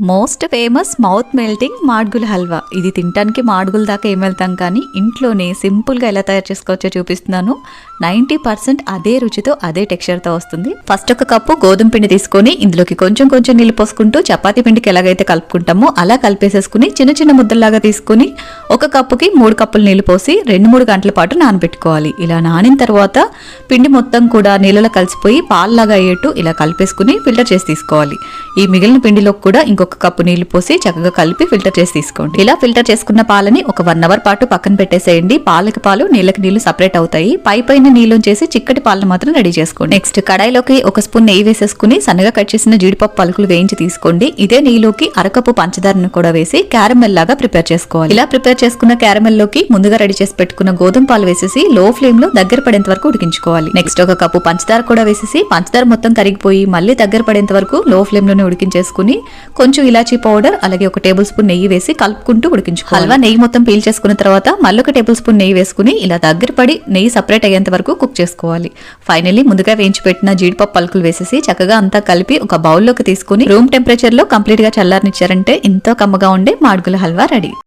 Most famous mouth melting Madugula halwa. ఇది తినడానికి మాడుగుల దాకా ఏం వెళ్తాం కానీ ఇంట్లోనే సింపుల్గా ఎలా తయారు చేసుకోవచ్చో చూపిస్తున్నాను. నైంటీ పర్సెంట్ అదే రుచితో అదే టెక్స్చర్తో వస్తుంది. ఫస్ట్ ఒక కప్పు గోధుమ పిండి తీసుకొని ఇందులోకి కొంచెం కొంచెం నీళ్ళు పోసుకుంటూ చపాతీ పిండికి ఎలాగైతే కలుపుకుంటామో అలా కలిపేసేసుకుని చిన్న చిన్న ముద్దల్లాగా తీసుకుని ఒక కప్పుకి మూడు కప్పులు నీళ్ళు పోసి రెండు మూడు గంటల పాటు నానబెట్టుకోవాలి. ఇలా నానిన తర్వాత పిండి మొత్తం కూడా నీళ్ళలో కలిసిపోయి పాల్లాగా అయ్యేట్టు ఇలా కలిపేసుకుని ఫిల్టర్ చేసి తీసుకోవాలి. ఈ మిగిలిన పిండిలో కూడా ఇంకొక కప్పు నీళ్ళు పోసి చక్కగా కలిపి ఫిల్టర్ చేసి తీసుకోండి. ఇలా ఫిల్టర్ చేసుకున్న పాలని ఒక వన్ అవర్ పాటు పక్కన పెట్టేసేయండి. పాలకి పాలు నీళ్ళకి నీళ్ళు సపరేట్ అవుతాయి. పై పైన నీళ్ళు చేసి చిక్కటి పాలను మాత్రం రెడీ చేసుకోండి. నెక్స్ట్ కడాయిలోకి ఒక స్పూన్ నెయ్యి వేసేసుకుని సన్నగా కట్ చేసిన జీడిపప్పు పలుకులు వేయించి తీసుకోండి. ఇదే నెయ్యిలోకి అరకప్పు పంచదారను కూడా వేసి క్యారమెల్ లాగా ప్రిపేర్ చేసుకోవాలి. ఇలా ప్రిపేర్ చేసుకున్న క్యారమెల్లోకి ముందుగా రెడీ చేసి పెట్టుకున్న గోధుమ పాలు వేసేసి లో ఫ్లేమ్లో దగ్గర పడేంత వరకు ఉడికించుకోవాలి. నెక్స్ట్ ఒక కప్పు పంచదార కూడా వేసేసి పంచదార మొత్తం కరిగిపోయి మళ్ళీ దగ్గర పడేంత వరకు లో ఫ్లేమ్లోనే ఉడికించేసుకుని కొంచెం ఇలాచీ పౌడర్ అలాగే ఒక టేబుల్ స్పూన్ నెయ్యి వేసి కలుపుకుంటూ ఉడికించుకోవాలి. హల్వా నెయ్యి మొత్తం పీల్ చేసుకున్న తర్వాత మళ్ళీ ఒక టేబుల్ స్పూన్ నెయ్యి వేసుకుని ఇలా దగ్గర పడి నెయ్యి సపరేట్ అయ్యేంత వరకు కుక్ చేసుకోవాలి. ఫైనల్లీ ముందుగా వేయించి పెట్టిన జీడిపప్పు పలుకులు వేసేసి చక్కగా అంతా కలిపి ఒక బౌల్లోకి తీసుకుని రూమ్ టెంపరేచర్లో కంప్లీట్గా చల్లారనిచ్చారంటే ఎంతో కమ్మగా ఉండే మాడుగుల హల్వా రెడీ.